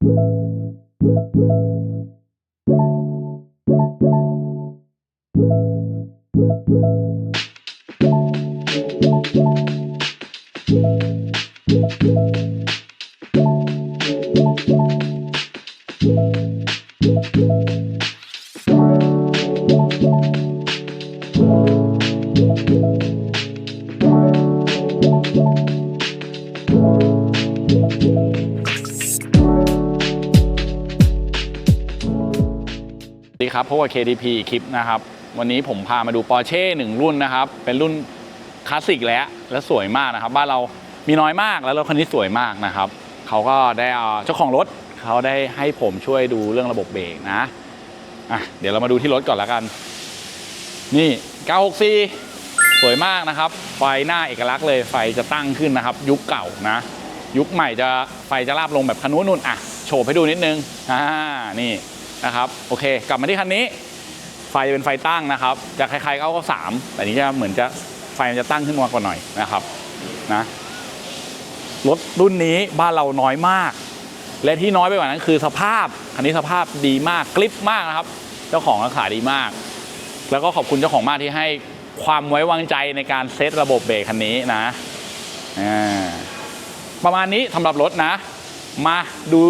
ส ดีครับพบกับ KTP อีกคลิปนะครับ วันนี้ผมพามาดู Porsche หนึ่งรุ่นนะครับ เป็นรุ่นคลาสสิกแล้วและสวยมากนะครับ บ้านเรามีน้อยมากแล้วรถคันนี้สวยมากนะครับ เขาก็ได้เจ้าของรถเขาได้ให้ผมช่วยดูเรื่องระบบเบรกนะอะเดี๋ยวเรามาดูที่รถก่อนละกัน นี่ 964 สวยมากนะครับ ไฟหน้าเอกลักษณ์เลยไฟจะตั้งขึ้นนะครับ ยุคเก่านะ ยุคใหม่จะไฟจะราบลงแบบคันนู้นนู่นอะโชว์ให้ดูนิดนึงอ่านี่ นะครับโอเค กลับมาที่คันนี้ ไฟจะเป็นไฟตั้งนะครับจะคล้ายๆ993แต่นี้จะเหมือนจะไฟมันจะตั้งขึ้นมากว่าหน่อยนะครับนะรถรุ่นนี้บ้านเราน้อยมาก และที่น้อยไปกว่านั้นคือสภาพคันนี้สภาพดีมากกริปมากนะครับ เจ้าของรักษาดีมาก แล้วก็ขอบคุณเจ้าของมากที่ให้ความไว้วางใจในการเซตระบบเบรกคันนี้นะอ่าประมาณนี้สำหรับรถนะ มาดู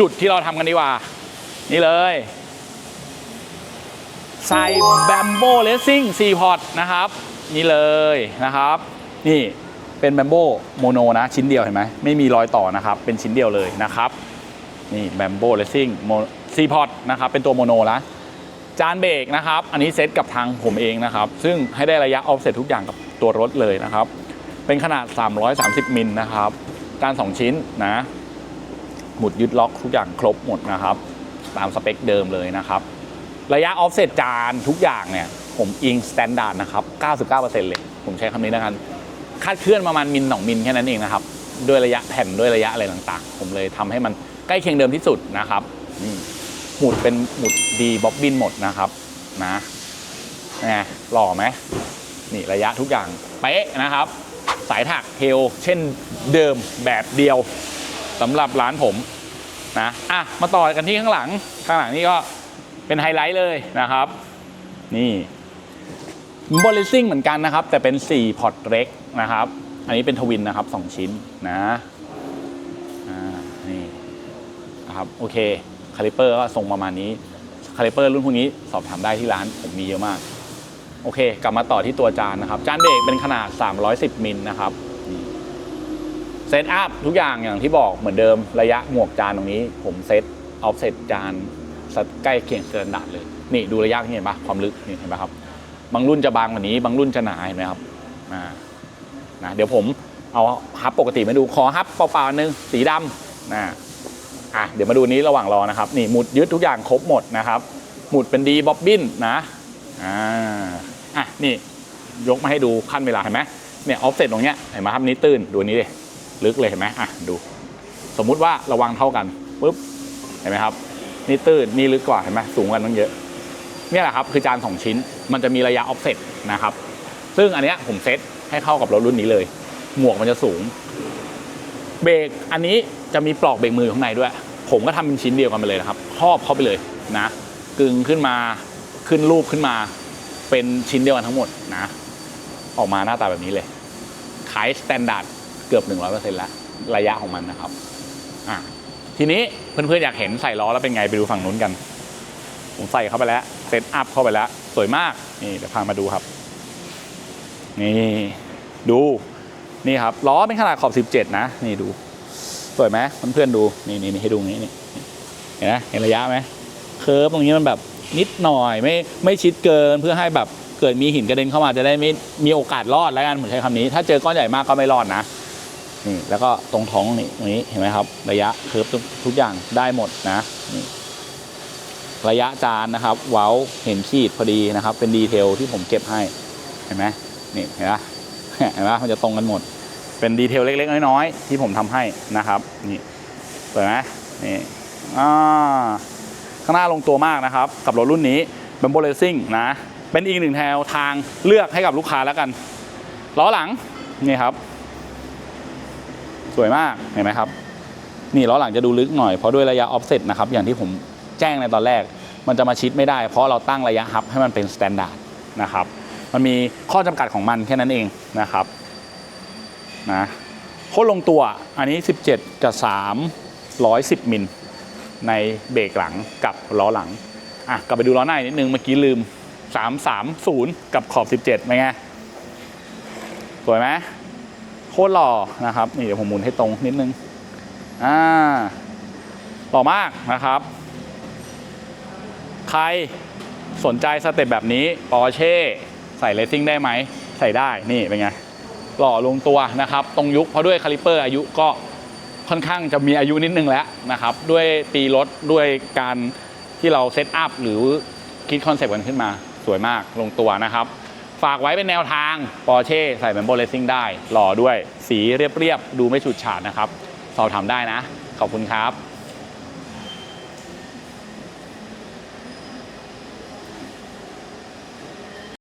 จุดที่เราทำกันดีกว่า นี่เลยใส่แบมโบเลสซิ่ง4พอร์ตนะครับ นี่เลยนะครับ นี่เป็นแบมโบโมโนนะ ชิ้นเดียวเห็นไหมไม่มีรอยต่อนะครับ เป็นชิ้นเดียวเลยนะครับ นี่แบมโบเลสซิ่งซีพอร์ตนะครับ เป็นตัวโมโนนะจานเบรกนะครับ อันนี้เซตกับทางผมเองนะครับ ซึ่งให้ได้ระยะออฟเซตทุกอย่างกับตัวรถเลยนะครับ เป็นขนาด 330มิลนะครับจาน2ชิ้นนะ หมุดยึดล็อกทุกอย่างครบหมดนะครับ ตามสเปคเดิมเลยนะครับ ระยะออฟเซตจานทุกอย่างเนี่ย ผมอิงสแตนดาร์ดนะครับ 99%เลย ผมใช้คำนี้แล้วกันคาดเคลื่อนประมาณมิล2มิลแค่นั้นเองนะครับ ด้วยระยะแผ่นด้วยระยะอะไรต่างๆ ผมเลยทำให้มันใกล้เคียงเดิมที่สุดนะครับนี่หมุดเป็นหมุดดีบ๊อบบินหมดนะครับนะไงหล่อไหมนี่ระยะทุกอย่างเป๊ะนะครับ สายถักเทลเช่นเดิมแบบเดียวสำหรับร้านผม นะอะมาต่อกันที่ข้างหลังข้างหลังนี่ก็เป็นไฮไลท์เลยนะครับ นี่บอลเลซิ่งเหมือนกันนะครับ แต่เป็น4พอร์ตเล็กนะครับ อันนี้เป็นทวินนะครับ 2 ชิ้นนะอ่านี่นะครับโอเคคาลิเปอร์ก็ทรงประมาณนี้คาลิเปอร์รุ่นพวกนี้สอบถามได้ที่ร้านผมมีเยอะมาก โอเค กลับมาต่อที่ตัวจานนะครับ จานเบรกเป็นขนาด 310มิลนะครับ เซตอัพทุกอย่างอย่างที่บอกเหมือนเดิมระยะหมวกจานตรงนี้ ผมเซตออฟเซตจานใกล้เคียงสแตนดาร์ดเลย นี่ดูระยะที่เห็นปะความลึกนี่เห็นปะครับ บางรุ่นจะบางกว่านี้ บางรุ่นจะหนาเห็นไหมครับอ่านะเดี๋ยวผมเอาฮับปกติมาดูขอฮับเปล่าๆนึงสีดำนะอะเดี๋ยวมาดูนี้ระหว่างรอนะครับ นี่หมุดยึดทุกอย่างครบหมดนะครับ หมุดเป็นดีบ๊อบบินนะอ่าอะนี่ยกมาให้ดูขั้นเวลาเห็นไหมเนี่ยออฟเซตตรงเนี้ยเห็นไหมครับนี้ตื้นดูนี้เลึกเลยเห็นไหมอะดู สมมุติว่าระวังเท่ากันปุ๊บเห็นไหมครับ นี่ตื้นนี่ลึกกว่าเห็นไหมสูงกันตั้งเยอะนี่แหละครับคือจานสองชิ้นมันจะมีระยะออฟเซตนะครับ ซึ่งอันเนี้ยผมเซตให้เข้ากับรถรุ่นนี้เลย หมวกมันจะสูง เบรกอันนี้จะมีปลอกเบรกมือข้างในด้วย ผมก็ทำเป็นชิ้นเดียวกันไปเลยนะครับครอบเข้าไปเลยนะกึงขึ้นมาขึ้นรูปขึ้นมา เป็นชิ้นเดียวกันทั้งหมดนะ ออกมาหน้าตาแบบนี้เลยขายสแตนดาร์ด เกือบ 100%แล้วระยะของมันนะครับอะทีนี้เพื่อนๆอยากเห็นใส่ล้อแล้วเป็นไงไปดูฝั่งนู้นกัน ผมใส่เข้าไปแล้วเซตอัพเข้าไปแล้ว สวยมากนี่เดี๋ยวพามาดูครับ นี่ดูนี่ครับล้อเป็นขนาดขอบ 17 นะ นี่ดู สวยไหมเพื่อนๆดูนี่นี่ให้ดูนี้นี่เห็นไหมเห็นระยะไหมเคิร์ฟตรงนี้มันแบบนิดหน่อยไม่ไม่ชิดเกินเพื่อให้แบบเกิดมีหินกระเด็นเข้ามาจะได้ไม่มีโอกาสรอดแล้วกันผมใช้คำนี้ ถ้าเจอก้อนใหญ่มากก็ไม่รอดนะ นี่แล้วก็ตรงท้องนี่ตรงนี้เห็นไหมครับ ระยะเคิร์ฟทุกอย่างได้หมดนะนี่ระยะจานนะครับ เว้าเห็นขีดพอดีนะครับ เป็นดีเทลที่ผมเก็บให้เห็นไหมนี่เห็นไหมเห็นไหมมันจะตรงกันหมด เป็นดีเทลเล็ก ๆ น้อยๆที่ผมทำให้นะครับ นี่สวยไหมนี่อ่าข้างหน้าลงตัวมากนะครับ กับรถรุ่นนี้เป็นโบเลซิ่งนะเป็นอีกหนึ่งแนวทางเลือกให้กับลูกค้าแล้วกันล้อหลังนี่ครับ สวยมากเห็นไหมครับ นี่ล้อหลังจะดูลึกหน่อยเพราะด้วยระยะออฟเซตนะครับอย่างที่ผมแจ้งในตอนแรก มันจะมาชิดไม่ได้ เพราะเราตั้งระยะฮับให้มันเป็นสแตนดาร์ดนะครับมันมีข้อจำกัดของมันแค่นั้นเองนะครับนะโคตรลงตัวอันนี้ 17 กับ 3 110 มิลในเบรกหลังกับล้อหลังอะกลับไปดูล้อหน้านิดนึงเมื่อกี้ลืม 330 กับขอบ 17เป็นไงสวยไหม คตรหล่อนะครับนี่เดี๋ยวผมหมุนให้ตรงนิดนึงอ่าหล่อมากนะครับ ใครสนใจสเต็ปแบบนี้ปอร์เช่ใส่เลสซิ่งได้ไหม ใส่ได้นี่เป็นไง หล่อลงตัวนะครับ ตรงยุคเพราะด้วยคาลิเปอร์อายุก็ค่อนข้างจะมีอายุนิดนึงแล้วนะครับ ด้วยปีรถด้วยการที่เราเซตอัพหรือคิดคอนเซปต์กันขึ้นมาสวยมากลงตัวนะครับ ฝากไว้เป็นแนวทางปอร์เช่ใส่แบมโบเลสซิ่งได้ หล่อด้วยสีเรียบๆ ดูไม่ฉูดฉาดนะครับ สอบถามได้นะ ขอบคุณครับ